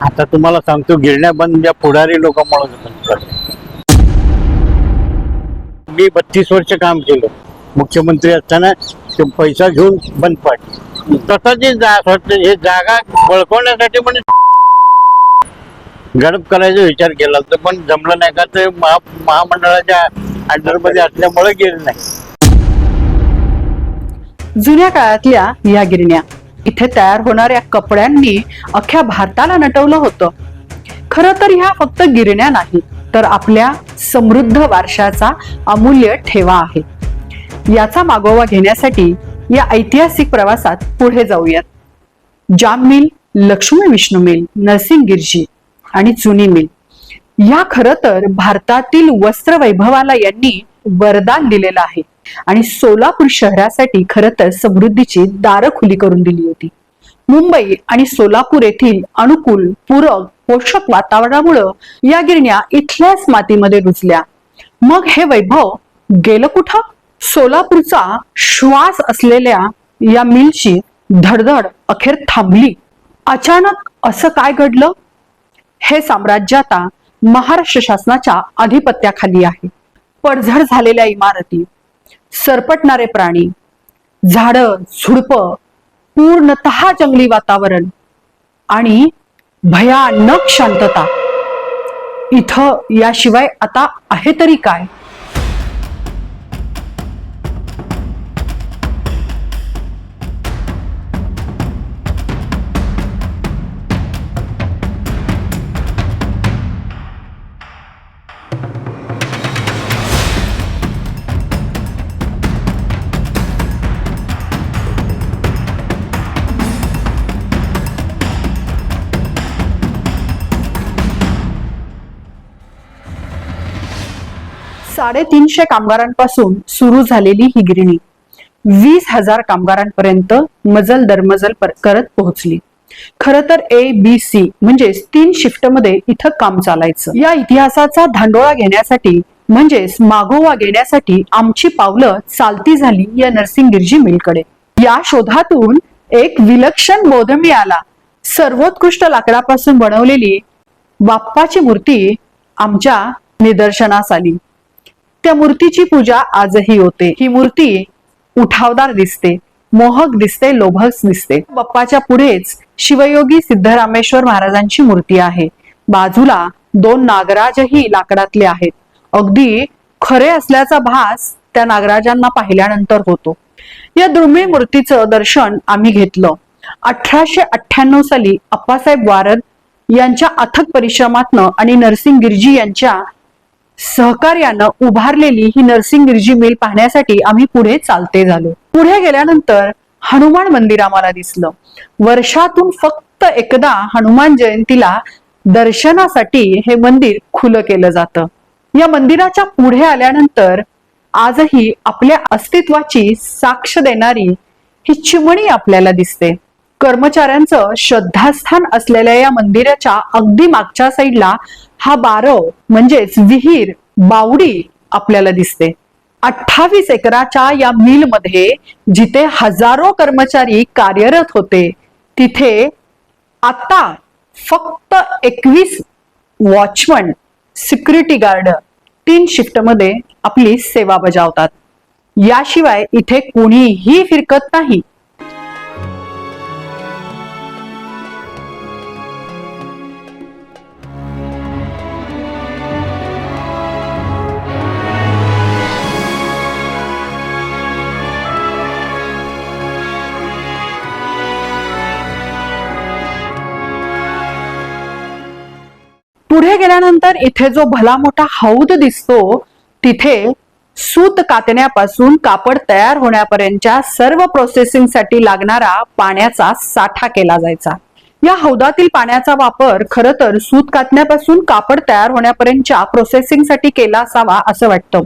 आता तुम्हाला सांगतो गिरण्या बंद ज्या पुढारी लोकांमुळे बंद मी बत्तीस वर्ष काम केलं. मुख्यमंत्री असताना ते पैसा घेऊन बंद पाडले. तसाची जा हे जागा बळकवण्यासाठी म्हणजे गडप करायचा विचार केला तर पण जमलं नाही का ते महा महामंडळाच्या अंडरमध्ये असल्यामुळे गेले नाही. जुन्या काळातल्या या गिरण्या इथे तयार होणाऱ्या कपड्यांनी अख्ख्या भारताला नटवलं होतं. खरं तर ह्या फक्त गिरण्या नाही तर आपल्या समृद्ध वारशाचा अमूल्य ठेवा आहे. याचा मागोवा घेण्यासाठी या ऐतिहासिक प्रवासात पुढे जाऊयात. जाम मिल लक्ष्मी विष्णू मिल नरसिंग गिरजी आणि चुनी मिल. या खरं तर भारतातील वस्त्र वैभवाला यांनी वरदान दिलेलं आहे. आणि सोलापूर शहरासाठी खरं तर समृद्धीची दारं खुली करून दिली होती. मुंबई आणि सोलापूर येथील अनुकूल पूरक पोषक वातावरणामुळं या गिरण्या इथल्याच मातीमध्ये रुजल्या. मग हे वैभव गेलं कुठं? सोलापूरचा श्वास असलेल्या या मिलची धडधड अखेर थांबली. अचानक असं काय घडलं? हे साम्राज्य आता महाराष्ट्र शासनाच्या अधिपत्याखाली आहे. पडझड झालेल्या इमारती सरपटणारे प्राणी झाडं झुडपं पूर्णतः जंगली वातावरण आणि भयानक शांतता. इथं याशिवाय आता आहे तरी काय? साडेतीनशे कामगारांपासून सुरू झालेली ही गिरणी वीस हजार कामगारांपर्यंत मजल दरमजल करत पोहोचली. खर तर ए बी सी म्हणजेच तीन शिफ्टमध्ये इथं काम चालायचं. या इतिहासाचा धांडोळा घेण्यासाठी म्हणजेच मागोवा घेण्यासाठी आमची पावलं चालती झाली या नरसिंग गिरजी मिलकडे. या शोधातून एक विलक्षण बोध मिळाला. सर्वोत्कृष्ट लाकडापासून बनवलेली बाप्पाची मूर्ती आमच्या निदर्शनास आली. त्या मूर्तीची पूजा आजही होते. ही मूर्ती उठावदार दिसते मोहक दिसते लोभक दिसते. बाप्पाच्या पुढेच शिवयोगी सिद्धरामेश्वर महाराजांची मूर्ती आहे. बाजूला दोन नागराजही लाकडातले आहेत. अगदी खरे असल्याचा भास त्या नागराजांना पाहिल्यानंतर होतो. या दुर्मिळ मूर्तीचं दर्शन आम्ही घेतलं. अठराशे अठ्ठ्याण्णव साली अप्पासाहेब वारद यांच्या अथक परिश्रमातनं आणि नरसिंग गिरजी यांच्या सहकार्यानं उभारलेली ही नरसिंग गिरजी मिल पाहण्यासाठी आम्ही पुढे चालते झालो. पुढे गेल्यानंतर हनुमान मंदिर आम्हाला दिसलं. वर्षातून फक्त एकदा हनुमान जयंतीला दर्शनासाठी हे मंदिर खुलं केलं जातं. या मंदिराच्या पुढे आल्यानंतर आजही आपल्या अस्तित्वाची साक्ष देणारी ही चिमणी आपल्याला दिसते. कर्मचाऱ्यांचं श्रद्धास्थान असलेल्या या मंदिराच्या अगदी मागच्या साईडला हा बारव म्हणजेच विहीर बावडी आपल्याला दिसते. अठ्ठावीस एकराच्या या मिलमध्ये जिथे हजारो कर्मचारी कार्यरत होते तिथे आता फक्त एकवीस वॉचमन सिक्युरिटी गार्ड तीन शिफ्टमध्ये आपली सेवा बजावतात. याशिवाय इथे कोणीही फिरकत नाही. पुढे इथे जो भला मोठा हौद दिसतो तिथे सूत कातण्यापासून कापड तयार होण्यापर्यंतच्या सर्व प्रोसेसिंगसाठी लागणारा पाण्याचा साठा केला जायचा. या हौदातील पाण्याचा वापर खर तर सूत कातण्यापासून कापड तयार होण्यापर्यंतच्या प्रोसेसिंगसाठी केला असावा असं वाटतं.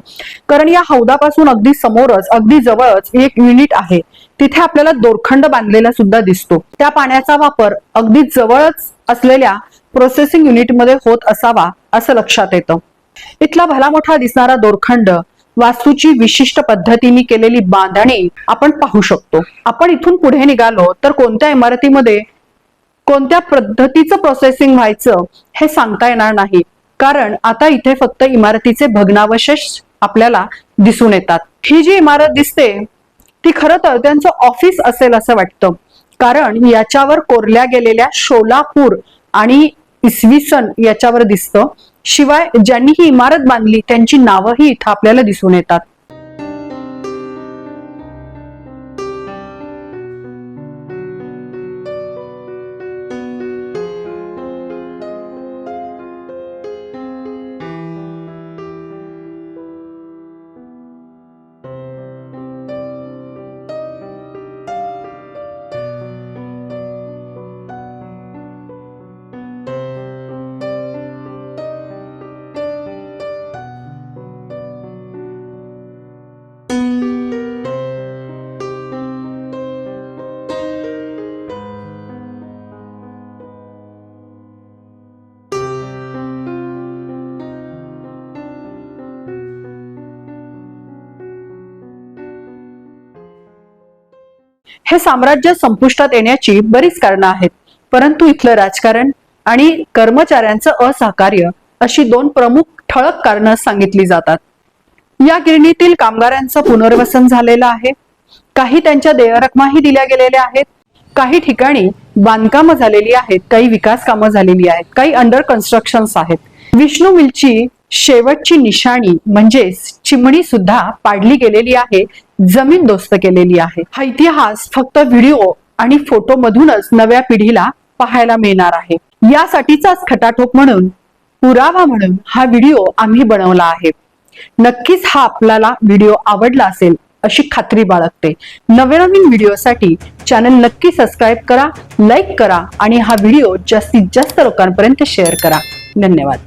कारण या हौदापासून अगदी समोरच अगदी जवळच एक युनिट आहे. तिथे आपल्याला दोरखंड बांधलेला सुद्धा दिसतो. त्या पाण्याचा वापर अगदी जवळच असलेल्या प्रोसेसिंग युनिटमध्ये होत असावा असं लक्षात येतं. इथला भला मोठा दिसणारा दोरखंड वास्तूची विशिष्ट पद्धतीने केलेली बांधणी आपण पाहू शकतो. आपण इथून पुढे निघालो तर कोणत्या इमारतीमध्ये कोणत्या पद्धतीचं प्रोसेसिंग व्हायचं हे सांगता येणार नाही. कारण आता इथे फक्त इमारतीचे भग्नावशेष आपल्याला दिसून येतात. ही जी इमारत दिसते ती खरं तर त्यांचं ऑफिस असेल असं वाटतं. कारण याच्यावर कोरल्या गेलेल्या शोलापूर आणि इसवी सन याच्यावर दिसतं. शिवाय ज्यांनी ही इमारत बांधली त्यांची नावंही इथं आपल्याला दिसून येतात. हे साम्राज्य संपुष्टात येण्याची बरीच कारणं आहेत. परंतु इथलं राजकारण आणि कर्मचाऱ्यांचं असहकार्य अशी दोन प्रमुख ठळक कारणं सांगितली जातात. या गिरणीतील कामगारांचं पुनर्वसन झालेलं आहे. काही त्यांच्या देयरकमाही दिल्या गेलेल्या आहेत. काही ठिकाणी बांधकामं झालेली आहेत. काही विकास कामं झालेली आहेत. काही अंडर कन्स्ट्रक्शन आहेत. विष्णू मिलची शेवटची निशाणी म्हणजेच चिमणी सुद्धा पाडली गेलेली आहे जमीन दोस्त केलेली आहे. हा इतिहास फक्त व्हिडिओ आणि फोटो मधूनच नव्या पिढीला पाहायला मिळणार आहे. यासाठीचाच खटाटोप म्हणून पुरावा म्हणून हा व्हिडिओ आम्ही बनवला आहे. नक्कीच हा आपल्याला व्हिडिओ आवडला असेल अशी खात्री बाळगते. नवनवीन व्हिडिओसाठी चॅनल नक्की सबस्क्राईब करा लाईक करा आणि हा व्हिडिओ जास्तीत जास्त लोकांपर्यंत शेअर करा. धन्यवाद.